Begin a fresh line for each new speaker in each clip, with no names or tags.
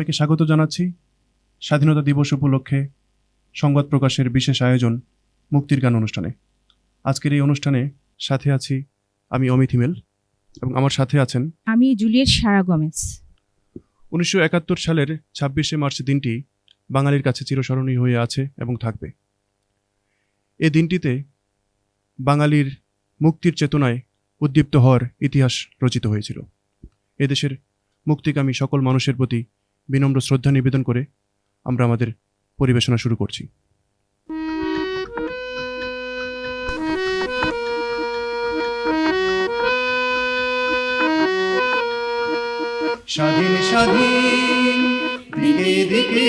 সবাইকে স্বাগত জানাচ্ছি। স্বাধীনতা দিবস উপলক্ষে সংবাদ প্রকাশের বিশেষ আয়োজন মুক্তির গান অনুষ্ঠানে। আজকের এই অনুষ্ঠানে সাথে আছি আমি অমিত হিমেল এবং আমার সাথে আছেন
আমি জুলিয়েট সারা গমেজ।
উনিশশো একাত্তর সালের ছাব্বিশে মার্চ দিনটি বাঙালির কাছে চিরস্মরণীয় হয়ে আছে এবং থাকবে। এ দিনটিতে বাঙালির মুক্তির চেতনায় উদ্দীপ্ত হওয়ার ইতিহাস রচিত হয়েছিল। এদেশের মুক্তিকামী সকল মানুষের প্রতি বিনম্র শ্রদ্ধা নিবেদন করে আমরা আমাদের পরিবেশনা শুরু করছি।
স্বাধীন স্বাধীন, দিকে দিকে,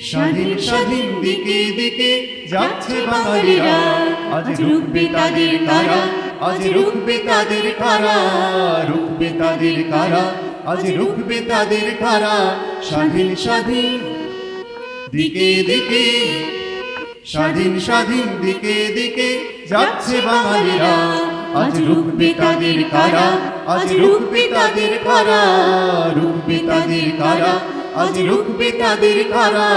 স্বাধীন স্বাধীন, দিকে দিকে যাচ্ছে বাঙালিরা। আজ রুখবে তাদের কারা আজ রুখবে তাদের কারা রুখবে তাদের কারা আজ রুখবে তাদের খারা স্বাধীন স্বাধীন দিকে দিকে স্বাধীন স্বাধীন দিকে দিকে। যাচ্ছে বাঙালিরা। আজ রুখবে তাদের খারা আজ রুখবে তাদের খারা রুখবে তাদের খারা আজ রুখবে তাদের কারা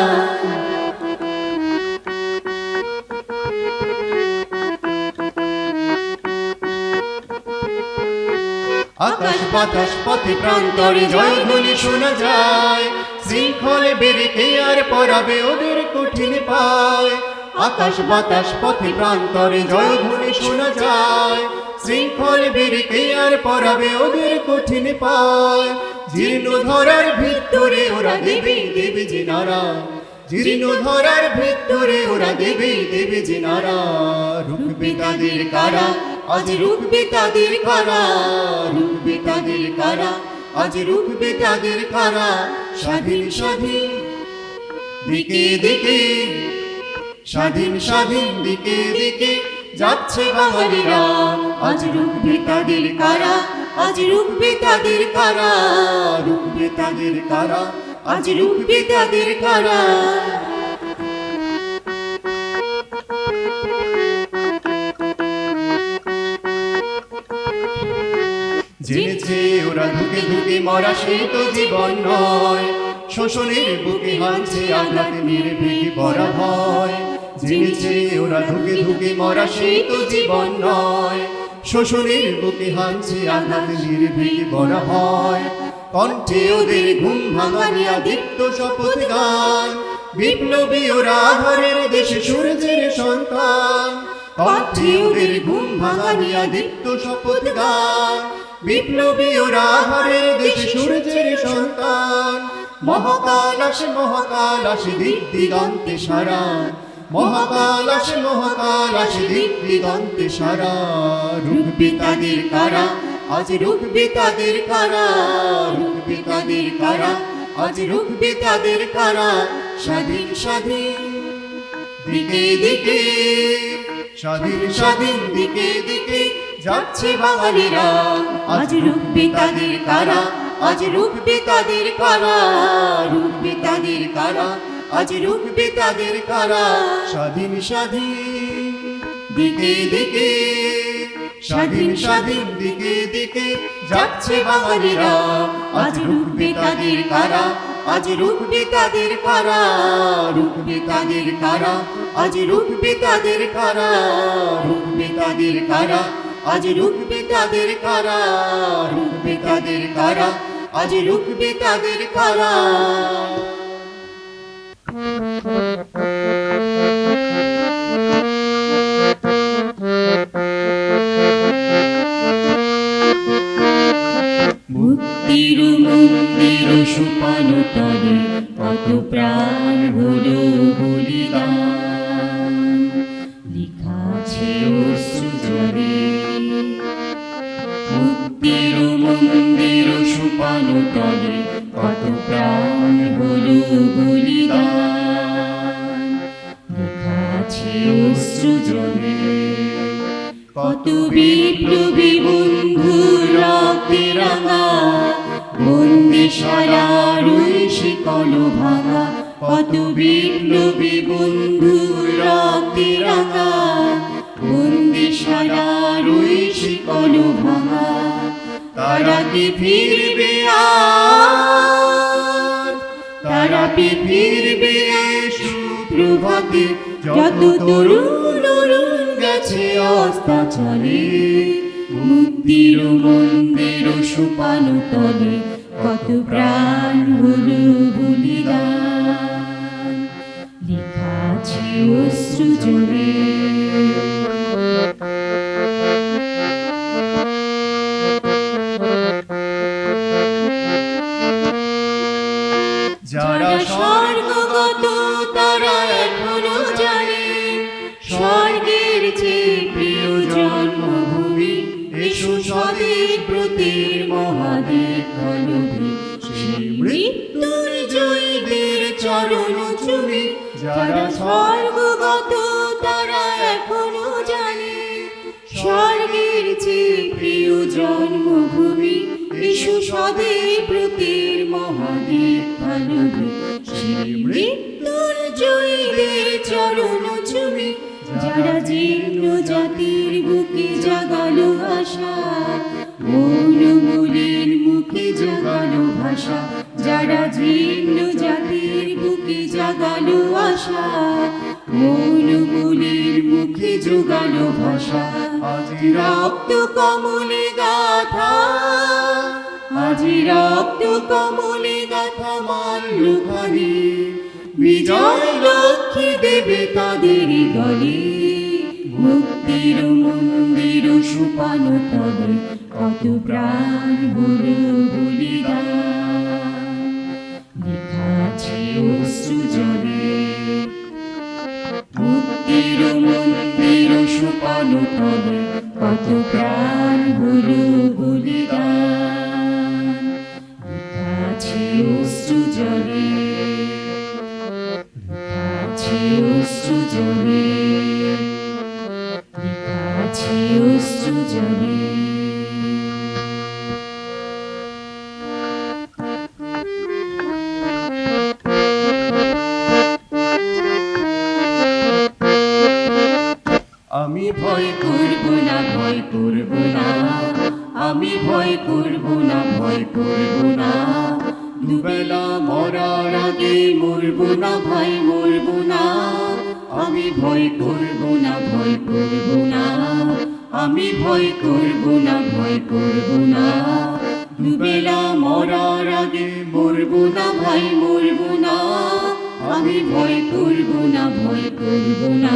আকাশ বাতাস পথে প্রান্তরে জয়ধ্বনি শোনা যায়। শৃঙ্খলে বেরেকে আর পরাবে ওদের কঠিন পায়। আকাশ বাতাস পথে প্রান্তরে জয়ধ্বনি শোনা যায়। শৃঙ্খলে বেরেকে আর পরাবে ওদের কঠিন পায়। জীর্ণ ধরার ভিতরে ওরা দেবে দেবে যে নারা। জীর্ণ ধরার ভিতরে ওরা দেবে দেবে যে নারা। রুখবে তাদের কারা? আজ রুখবে তাদের কারা, রুখবে তাদের কারা, আজ রুখবে তাদের কারা, স্বাধীন স্বাধীন, দিকে দিকে, স্বাধীন স্বাধীন, দিকে দিকে যাচ্ছে বাঙালিরা। আজ রুখবে তাদের কারা, আজ রুখবে তাদের কারা, রুখবে তাদের কারা, আজ রুখবে তাদের কারা। ওরা ধুকে ধুকে মরা সেই তো জীবন নয়। শোষণের বুকে হানছে আঘাতে নির্ভীক বড় ভয়। জেনেছে ওরা ধুকে ধুকে মরা সেই তো জীবন নয়। শোষণের বুকে হানছে আঘাতে নির্ভীক বড় ভয়। কণ্ঠে ওদের ঘুম ভাঙানিয়া দীপ্ত শপথ গান। বিপ্লবী ওরা ঘরের দেশে সূর্যের সন্তান। কণ্ঠে ওদের ঘুম ভাঙানিয়া দীপ্ত শপথ গান। বিপ্লবী ওরা ঘরের দেশে সূর্যের সন্তান। মহাকাল আসে মহাকাল আসে দিক দিগন্তে সারা মহাকাল আসে মহাকাল আসে দিক দিগন্তে সারা রুখবে তাদের কারা? আজ রুখবে তাদের কারা? রুখবে তাদের কারা? আজ রুখবে তাদের কারা? স্বাধীন স্বাধীন। দিকে দিকে। স্বাধীন স্বাধীন দিকে দিকে। যাচ্ছে বাঙালিরা। আজ রুখবে তাদের কারা? আজ রুখবে তাদের কারা? রুখবে তাদের কারা? আজ রুখবে তাদের কারা? স্বাধীন স্বাধীন, দিকে দিকে। স্বাধীন স্বাধীন, দিকে দিকে যাচ্ছে বাঙালিরা। আজ রুখবে তাদের কারা? আজ রুখবে তাদের কারা? রুখবে তাদের কারা? আজ রুখবে তাদের কারা? রুখবে তাদের কারা? আজ রুখবে তাদের কারা? রুখবে তাদের কারা? আজ রুখবে তাদের কারা?
মুক্তির মন্দির সুপান তলে কত বিপ্লবী বন্ধু রক্তে রাঙা বন্দিশালা রুই শিকল ভাঙা কত বিপ্লবী বন্ধু রক্তে রাঙা বন্দিশালা রুই শিকল ভাঙা তারা কি ফিরবে আর
তারা ফিরবে সুপ্রভাতে যত তরুণ অরুণ অস্তাচলে। মুক্তির মন্দির সুপানো তলে। কত প্রাণ হলো বলিদান। লেখা আছে অশ্রু জলে। জন্মভূমি, এসো স্বদেশ প্রতির মহাদেব ভালবে সেই চরণ যারা জীর্ণ জাতির বুকে জাগালো আশা মৌনমূলের মুখে জাগালো ভাষা, যারা জীর্ণ জাতির বুকে জাগালো আশা মুখে যোগালো ভাষা, আজি রক্ত কমলে গাথা, আজি রক্ত কমলে গাথা মাল্লুখানি বিজয় লক্ষ্মী দেবে তাদের দলে, মুক্তির মন্দির সুপানো তলে কত প্রাণ হলো বলিদান। ভয় করব না ভয় করব না আমি ভয় করব না ভয় করব না দুবেলা মরার আগে মরব না ভাই মরব না আমি ভয় করব না ভয় করব না আমি ভয় করব না ভয় করব না দুবেলা মরার আগে মরব না ভাই মরব না আমি ভয় করব না ভয় করব না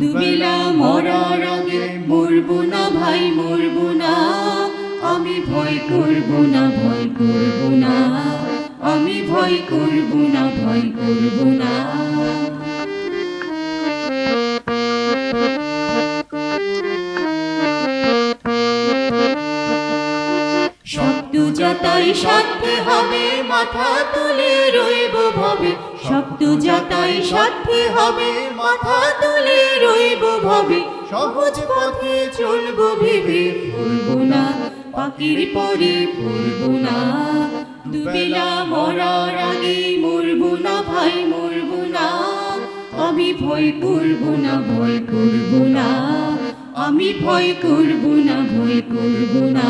দুবেলা মরার আগে মরবো না ভাই, মরবো না। আমি ভয় করব না, ভয় করব না। আমি ভয় করব না, ভয় করব না। মাথা তুলে রইব ভবে। শব্দ যাতাই সাথে হবে, মাথা তুলে রইব ভবে। সহজ পথে চলবো ভেবে ফুলবো না, পাখির পরে ফুলবো না। দুবেলা মরার আগে মরবো না ভাই, মরবো না। আমি ভয় করব না, ভয় করব না। আমি ভয় করব না, ভয় করব না।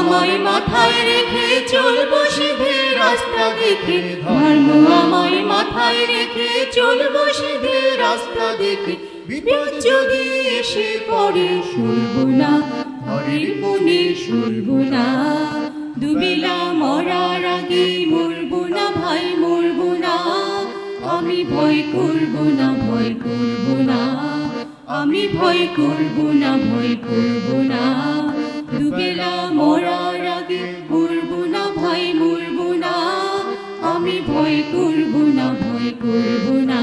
আমায় মাথায় রেখে চলবো সিধে রাস্তা দেখে। ধর্ম আমায় মাথায় রেখে চলবো সিধে রাস্তা দেখে। বিপদ যদি এসে পড়ে, শুনব না। ঘরের মনে শুনব না। দুবেলা মরার আগে মরব না, ভাই, মরব না। আমি ভয় করব না, ভয় করব না। আমি ভয় করব না, ভয় করব না। দুবেলা মরার আগে মরব না ভয় মরব না আমি ভয় করব না ভয় করব না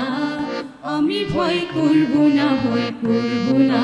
আমি ভয় করব না ভয় করব না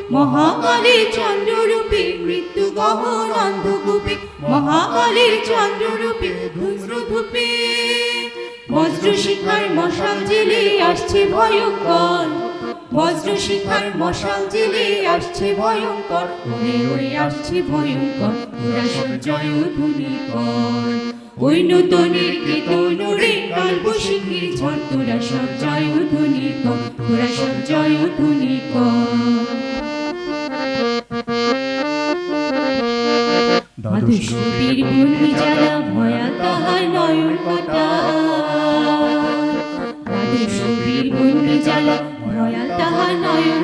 মহাকালে চন্দ্ররূপে মৃত্যু গহন অন্ধকূপে। মহাকালে চন্দ্ররূপে ধূম্রধূপে। বজ্র শিখার মশাল জেলে আসছে ভয়ঙ্কর। বজ্র শিখার মশাল জেলে আসছে ভয়ঙ্কর। ওরে ওরে আসছে ভয়ঙ্কর। তোরা সব জয় ধ্বনি কর। ওই নতুনের কে তনুরে কাল বসিখি ঝড়। তোরা সব জয় ধ্বনি কর। তোরা সব জয় রূপের বন্দি যারা ভয়া তাহার নয়ন ভয়া তাহার নয়ন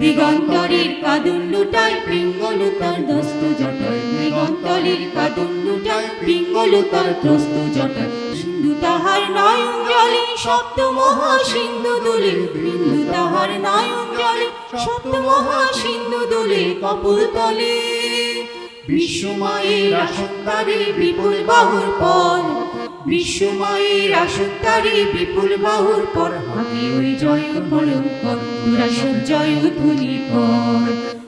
দিগন্তরের কাদুন লুটায় পিঙ্গল তার দস্ত জটায় দিগন্তরের কাদুন লুটায় দস্ত জটায় নয়ন জলে সপ্ত মহা সিন্ধু দোলে, বিন্দু তাহার নয়ন জলে সপ্ত মহা সিন্ধু দোলে কপুল তলে। বিশ্বমায়ের আসন্তারে বিপুল বাহুর পর, বিশ্বমায়ের আসন্তারে বিপুল বাহুর পর, হাতে ওই জয় তোরা জয় ধ্বনি কর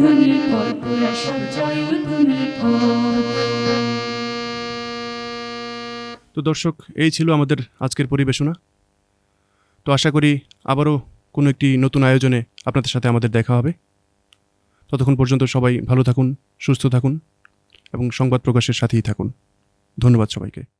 ধ্বনি
তো দর্শক, এই ছিল আমাদের আজকের পরিবেশনা। তো আশা করি আবারও কোনো একটি নতুন আয়োজনে আপনাদের সাথে আমাদের দেখা হবে। ততক্ষণ পর্যন্ত সবাই ভালো থাকুন, সুস্থ থাকুন এবং সংবাদ প্রকাশের সাথেই থাকুন। ধন্যবাদ সবাইকে।